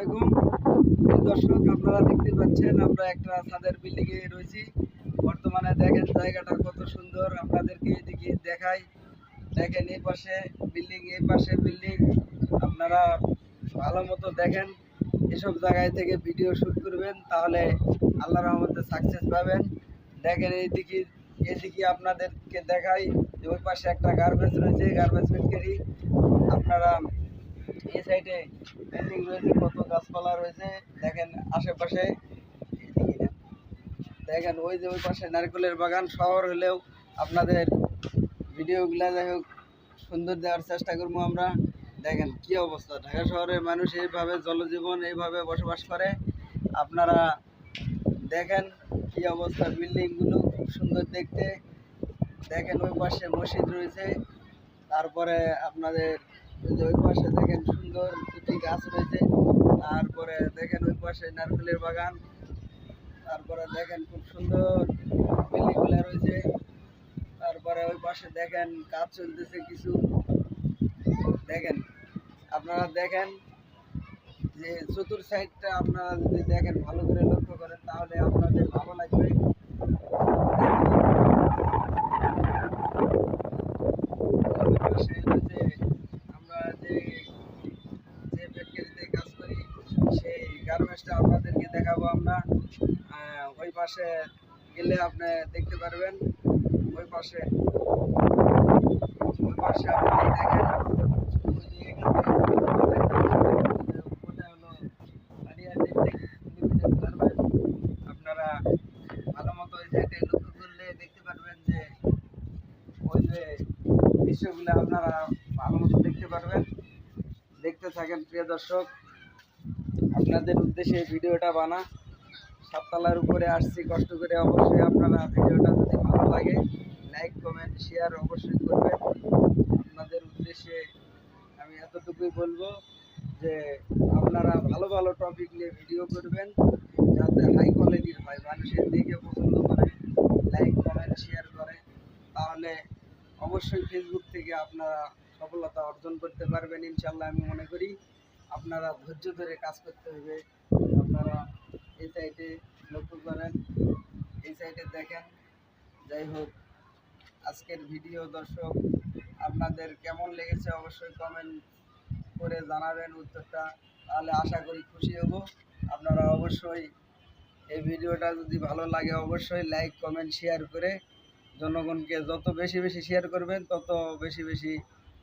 আলাইকুম। দর্শক, আপনারা দেখতে পাচ্ছেন, আমরা একটা ছাদের বিল্ডিং এ রয়েছি। বর্তমানে দেখেন জায়গাটা কত সুন্দর, আপনাদেরকে এদিকে দেখাই। দেখেন এই পাশে বিল্ডিং এই পাশে বিল্ডিং আপনারা ভালো মতো দেখেন, এসব জায়গায় থেকে ভিডিও শুট করবেন, তাহলে আল্লাহ রহমতে সাকসেস পাবেন। দেখেন এইদিকে, এদিকে আপনাদেরকে দেখাই ওই পাশে একটা গার্মেন্টস রয়েছে গার্মেন্টস ফ্যাক্টরি আপনারা এই সাইডে বিল্ডিং রয়েছে, কত গাছপালা রয়েছে, দেখেন আশেপাশে দেখেন ওই যে ওই পাশে নারকেলের বাগান, শহর হলেও আপনাদের ভিডিওগুলো যাই হোক, সুন্দর দেওয়ার চেষ্টা করব আমরা। দেখেন কি অবস্থা, ঢাকা শহরের মানুষ এইভাবে জলজীবন, এইভাবে বসবাস করে। আপনারা দেখেন কি অবস্থা, বিল্ডিংগুলো খুব সুন্দর দেখতে। দেখেন ওই পাশে মসজিদ রয়েছে, তারপরে আপনাদের ওই পাশে দেখেন সুন্দর দুটি গাছ রয়েছে। তারপরে দেখেন ওই পাশে নারকেলের বাগান। তারপরে দেখেন খুব সুন্দর বিল্ডিংগুলো রয়েছে। তারপরে ওই পাশে দেখেন কাজ চলতেছে কিছু। দেখেন, আপনারা দেখেন যে চতুর সাইডটা আপনারা যদি দেখেন ভালো করে লক্ষ্য করেন, তাহলে আপনাদের ভালো লাগবে ওই পাশে হচ্ছে আমরা যে যে ফ্যাক্টরিতে কাজ করি সেই গার্মেন্টসটা আপনাদেরকে দেখাবো আমরা। ওই পাশে গেলে আপনি দেখতে পারবেন। ওই পাশে। ওই পাশে আপনি দেখেন। আপনারা ভালো মতো ওই করলে দেখতে পারবেন যে আপনারা ভালো মতো দেখতে পারবেন। দেখতে থাকেন প্রিয় দর্শক। আপনাদের উদ্দেশ্যে ভিডিওটা বানা। সাততলার উপরে আসছি, কষ্ট করে অবশ্যই আপনারা ভিডিওটা যদি ভালো লাগে লাইক কমেন্ট শেয়ার অবশ্যই করবেন। আপনাদের উদ্দেশ্যে আমি এতটুকুই বলব যে, আপনারা ভালো ভালো টপিক নিয়ে ভিডিও করবেন, যাতে হাই কোয়ালিটির হয়, মানুষের দেখে পছন্দ করে লাইক কমেন্ট শেয়ার করে। তাহলে অবশ্যই ফেসবুক থেকে আপনারা সফলতা অর্জন করতে পারবেন ইনশাল্লাহ আমি মনে করি। আপনারা ধৈর্য ধরে কাজ করতে হবে। আপনারা এই সাইডে লক্ষ্য করেন। এই সাইডে দেখেন। যাই হোক, আজকের ভিডিও দর্শক, আপনাদের কেমন লেগেছে অবশ্যই কমেন্ট করে জানাবেন উত্তরটা। তাহলে আশা করি খুশি হব। আপনারা অবশ্যই এই ভিডিওটা যদি ভালো লাগে, অবশ্যই লাইক কমেন্ট শেয়ার করে জনগণকে যত বেশি বেশি শেয়ার করবেন, তত বেশি বেশি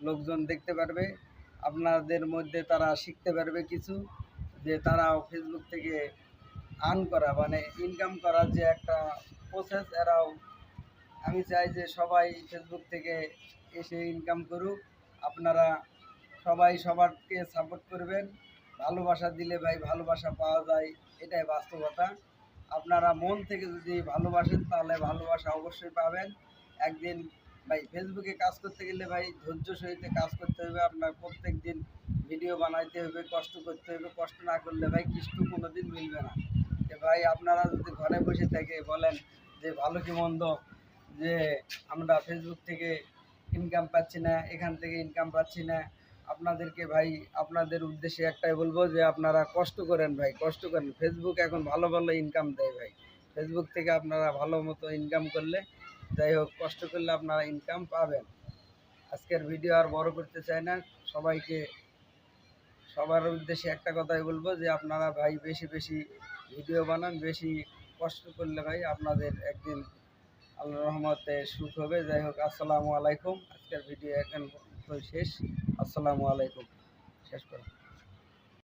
লোকজন দেখতে পারবে। আপনাদের মধ্যে তারা শিখতে পারবে কিছু, যে তারা ফেসবুক থেকে আর্ন করা মানে ইনকাম করার যে একটা প্রসেস এরাও, আমি চাই যে সবাই ফেসবুক থেকে এসে ইনকাম করুক। আপনারা সবাই সবারকে সাপোর্ট করবেন। ভালোবাসা দিলে ভাই ভালোবাসা পাওয়া যায়, এটাই বাস্তবতা। আপনারা মন থেকে যদি ভালোবাসেন, তাহলে ভালোবাসা অবশ্যই পাবেন। একদিন ভাই ফেসবুকে কাজ করতে গেলে ভাই, ধৈর্য সহিত কাজ করতে হবে। আপনার প্রত্যেক দিন ভিডিও বানাইতে হবে, কষ্ট করতে হবে। কষ্ট না করলে ভাই কিছু কোনো দিন মিলবে না। যে ভাই, আপনারা যদি ঘরে বসে থেকে বলেন যে ভালো কি মন্দ, যে আমরা ফেসবুক থেকে ইনকাম পাচ্ছি না, এখান থেকে ইনকাম পাচ্ছি না, আপনাদেরকে ভাই, আপনাদের উদ্দেশ্যে একটাই বলব যে আপনারা কষ্ট করেন ভাই, কষ্ট করেন। ফেসবুক এখন ভালো ভালো ইনকাম দেয় ভাই। ফেসবুক থেকে আপনারা ভালো মতো ইনকাম করলে যাই হোক, কষ্ট করলে আপনারা ইনকাম পাবেন। আজকের ভিডিও আর বড় করতে চাই না। সবাইকে, সবার উদ্দেশ্যে একটা কথাই বলব যে, আপনারা ভাই বেশি বেশি ভিডিও বানান, বেশি কষ্ট করলে ভাই আপনাদের একদিন আল্লাহ রহমতে সুখ হবে। যাই হোক, আসসালামু আলাইকুম। আজকের ভিডিও এখন শেষ। আসসালামু আলাইকুম। শেষ করো